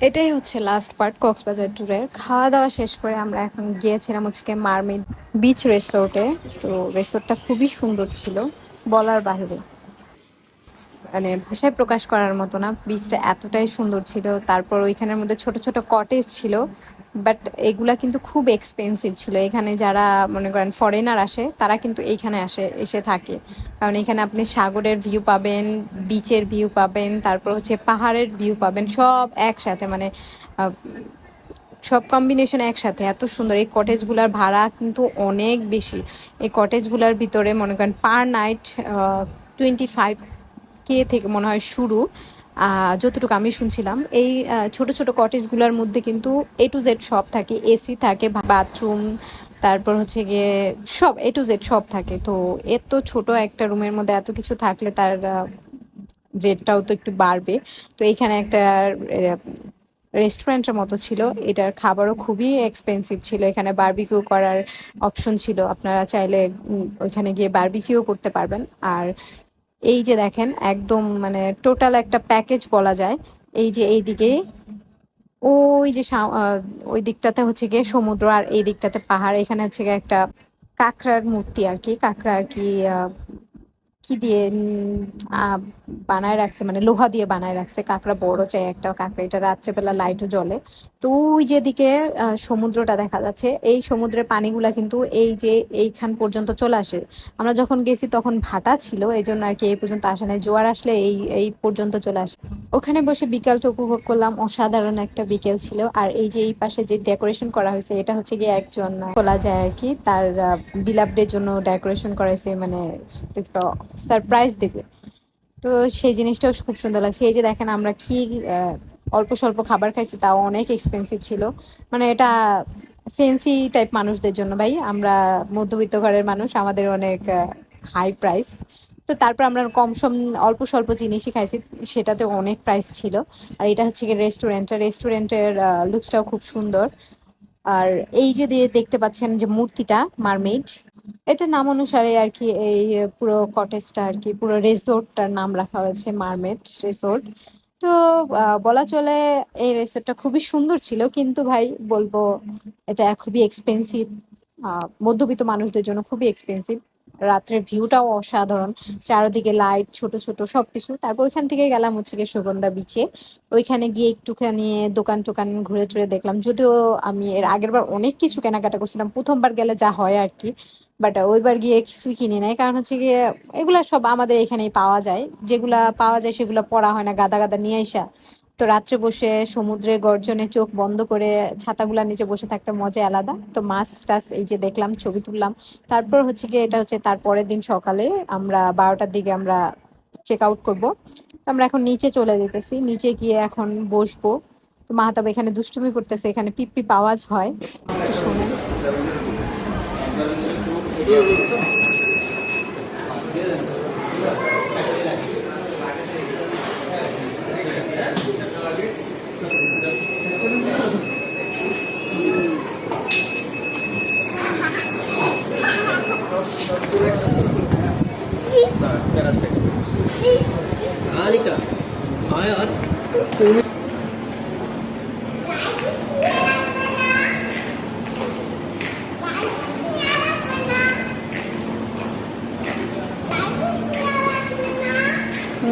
এটাই হচ্ছে last part Cox's Bazar ট্যুরের খাওয়া দাওয়া শেষ করে আমরা এখন গিয়েছিলাম হচ্ছে মারমিড বিচ রেসোর্টে তো রিসোর্টটা খুবই সুন্দর ছিল, বলার বাইরে। মানে ভাষায় প্রকাশ করার মতো না। বিচটা এতটাই সুন্দর ছিল। তারপর ওইখানের মধ্যে ছোট ছোট কটেজ ছিল। বাট এগুলা কিন্তু খুব এক্সপেন্সিভ ছিল। এখানে যারা মনে করেন ফরেনার আসে, তারা কিন্তু এইখানে আসে, এসে থাকে। কারণ এখানে আপনি সাগরের ভিউ পাবেন বিচের ভিউ পাবেন, তারপর হচ্ছে পাহাড়ের ভিউ পাবেন, সব একসাথে। মানে সব কম্বিনেশন একসাথে। এত সুন্দর। এই কটেজগুলোর ভাড়া কিন্তু অনেক বেশি। এই কটেজগুলোর ভিতরে মনে করেন per night twenty five K থেকে মনে হয় শুরু যতটুকু আমি শুনছিলাম, এই ছোট ছোট কটেজগুলোর মধ্যে কিন্তু এ টু জেড সব থাকে এসি থাকে বাথরুম, তারপর হচ্ছে গিয়ে সব এ টু জেড সব থাকে। তো এত ছোট একটা রুমের মধ্যে এত কিছু থাকলে তার রেটটাও তো একটু বাড়বে। তো এইখানে একটা রেস্টুরেন্টের মতো ছিল, এটার খাবারও খুবই এক্সপেন্সিভ ছিল। এখানে বারবিকিউ করার অপশন ছিল। আপনারা চাইলে ওইখানে গিয়ে বারবিকিউ করতে পারবেন। আর এই যে দেখেন, একদম মানে টোটাল একটা প্যাকেজ বলা যায়। এই যে এইদিকে, ওই যে ওই দিকটাতে হচ্ছে গিয়ে সমুদ্র আর এই দিকটাতে পাহাড়। এখানে হচ্ছে গিয়ে একটা কাঁকড়ার মূর্তি আর কি, কাঁকড়া আর কি কি দিয়ে বানায় রাখছে মানে লোহা দিয়ে বানায় রাখছে, কাঁকড়া বড় চাই একটা কাঁকড়া, এটা রাত্রেবেলা লাইটও জ্বলে। তো ওই যেদিকে সমুদ্রটা দেখা যাচ্ছে, এই সমুদ্রের পানিগুলা কিন্তু এই যে এইখান পর্যন্ত চলে আসে। আমরা যখন গেছি তখন ভাটা ছিল এই জন্য আর কি এই পর্যন্ত আসে নাই, জোয়ার আসলে এই এই পর্যন্ত চলে আসে। ওখানে বসে বিকালটা উপভোগ করলাম, অসাধারণ একটা বিকেল ছিল, আর এই যে এই পাশে যে ডেকোরেশন করা হয়েছে, এটা হচ্ছে গিয়ে একজন বলা যায় আর কি, তার বিলাবডের জন্য ডেকোরেশন করাইছে মানে সারপ্রাইজ দেবে তো সেই জিনিসটাও খুব সুন্দর লাগছে। এই যে দেখেন আমরা কি অল্প স্বল্প খাবার খাইছি তাও অনেক এক্সপেন্সিভ ছিল। মানে এটা ফেন্সি টাইপ মানুষদের জন্য ভাই। আমরা মধ্যবিত্ত ঘরের মানুষ, আমাদের অনেক হাই প্রাইস তো তারপর আমরা কম সম, অল্প স্বল্প জিনিসই খাইছি, সেটাতে অনেক প্রাইস ছিল। আর এটা হচ্ছে গিয়ে রেস্টুরেন্টের রেস্টুরেন্টের লুকসটাও খুব সুন্দর। আর এই যে দেখতে পাচ্ছেন যে মূর্তিটা মারমেড এটা নাম অনুসারে আর কি এই পুরো কটেজটা আর কি, পুরো রিসোর্টটার নাম রাখা হয়েছে মারমেড রিসোর্ট। তো বলা চলে এই রিসোর্টটা খুবই সুন্দর ছিল, কিন্তু ভাই বলব এটা খুবই এক্সপেন্সিভ মধ্যবিত্ত মানুষদের জন্য খুবই এক্সপেন্সিভ রাত্রের ভিউটাও অসাধারণ। চারদিকে লাইট ছোট ছোট সবকিছু। তারপর ওইখান থেকে গেলাম হচ্ছে গিয়ে সুগন্ধা বিচে ওইখানে গিয়ে একটুখানি দোকান টোকান ঘুরে টুরে দেখলাম। যদিও আমি এর আগের বার অনেক কিছু কেনাকাটা করছিলাম। প্রথমবার গেলে যা হয় আর কি বাট ওইবার গিয়ে কিছুই কিনি নাই। কারণ হচ্ছে গিয়ে এগুলা সব আমাদের এখানেই পাওয়া যায়। যেগুলা পাওয়া যায় সেগুলো পড়া হয় না। গাদা গাদা নিয়ে আসা তো রাত্রে বসে সমুদ্রের গর্জনে চোখ বন্ধ করে ছাতাগুলার নিচে বসে থাকতে মজা আলাদা। তো মাছ টাছ এই যে দেখলাম, ছবি তুললাম। তারপর হচ্ছে গিয়ে এটা হচ্ছে তার পরের দিন সকালে আমরা বারোটার দিকে আমরা চেক আউট করব। আমরা এখন নিচে চলে যেতেছি। নিচে গিয়ে এখন বসবো। তো মাহাতাব এখানে দুষ্টুমি করতেছে, এখানে পিপ আওয়াজ হয়। একটু শোনেন।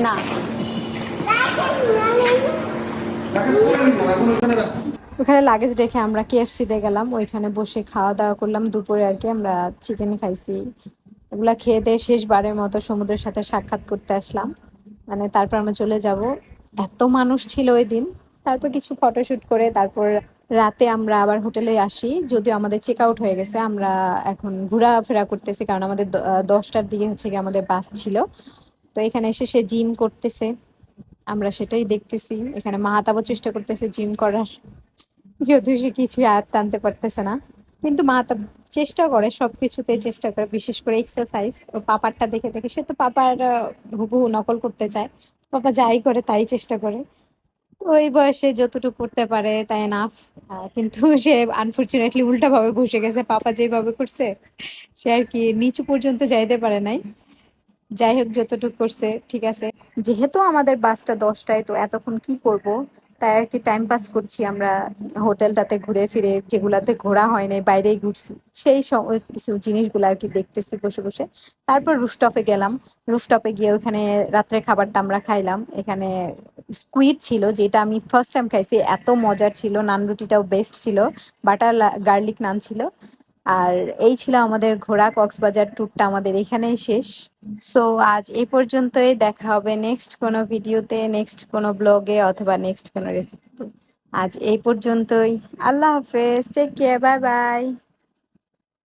না। ওখানে লাগেজ রেখে আমরা কেএফসিতে গেলাম, ওইখানে বসে খাওয়া দাওয়া করলাম, দুপুরে আর কি আমরা চিকেন খাইছি। এগুলা খেয়ে দিয়ে শেষবারের মতো সমুদ্রের সাথে সাক্ষাৎ করতে আসলাম। মানে তারপর আমরা চলে যাব। এত মানুষ ছিল ওই দিন। তারপর কিছু ফটোশুট করে তারপর রাতে আমরা আবার হোটেলে আসি। যদিও আমাদের চেক আউট হয়ে গেছে। আমরা এখন ঘোরাফেরা করতেছি কারণ আমাদের দশটার দিকে হচ্ছে কি আমাদের বাস ছিল। তো এখানে এসে সে জিম করতেছে। আমরা সেটাই দেখতেছি। এখানে মাহাতাবও চেষ্টা করতেছে জিম করার। যদিও সে কিছুই আয়াত টানতে পারতেছে না। কিন্তু মা তা চেষ্টা করে সবকিছুতেই চেষ্টা করে বিশেষ করে এক্সারসাইজ ও পাপারটা দেখে দেখে সে তো পাপার হুবহু নকল করতে চায়। পাপা যাই করে তাই চেষ্টা করে। ওই বয়সে যতটুকু করতে পারে তাই নাফ কিন্তু সে আনফর্চুনেটলি উল্টা ভাবে বসে গেছে। পাপা যেভাবে করছে সে আর কি নিচু পর্যন্ত যাইতে পারে নাই। যাই হোক যতটুকু করছে ঠিক আছে। যেহেতু আমাদের বাসটা দশটায় তো এতক্ষণ কি করব? তাই আর কি টাইম পাস করছি আমরা হোটেলটাতে ঘুরে ফিরে, যেগুলাতে ঘোরা হয় নাই, বাইরেই ঘুরছি, সেই কিছু জিনিসগুলো আর কি দেখতেছি বসে বসে। তারপর রুফটপে গেলাম রুফটপে গিয়ে ওখানে রাত্রে খাবারটা আমরা খাইলাম, এখানে স্কুইড ছিল, যেটা আমি ফার্স্ট টাইম খাইছি, এত মজার ছিল, নান রুটিটাও বেস্ট ছিল বাটার গার্লিক নান ছিল। আর এই ছিল আমাদের ঘোড়া কক্সবাজার ট্যুরটা আমাদের এখানেই শেষ। সো আজ এই পর্যন্তই, দেখা হবে নেক্সট কোনো ভিডিওতে নেক্সট কোনো ব্লগে অথবা নেক্সট কোনো রেসিপিতে আজ এই পর্যন্তই, আল্লাহ হাফেজ টেক কেয়ার বাই বাই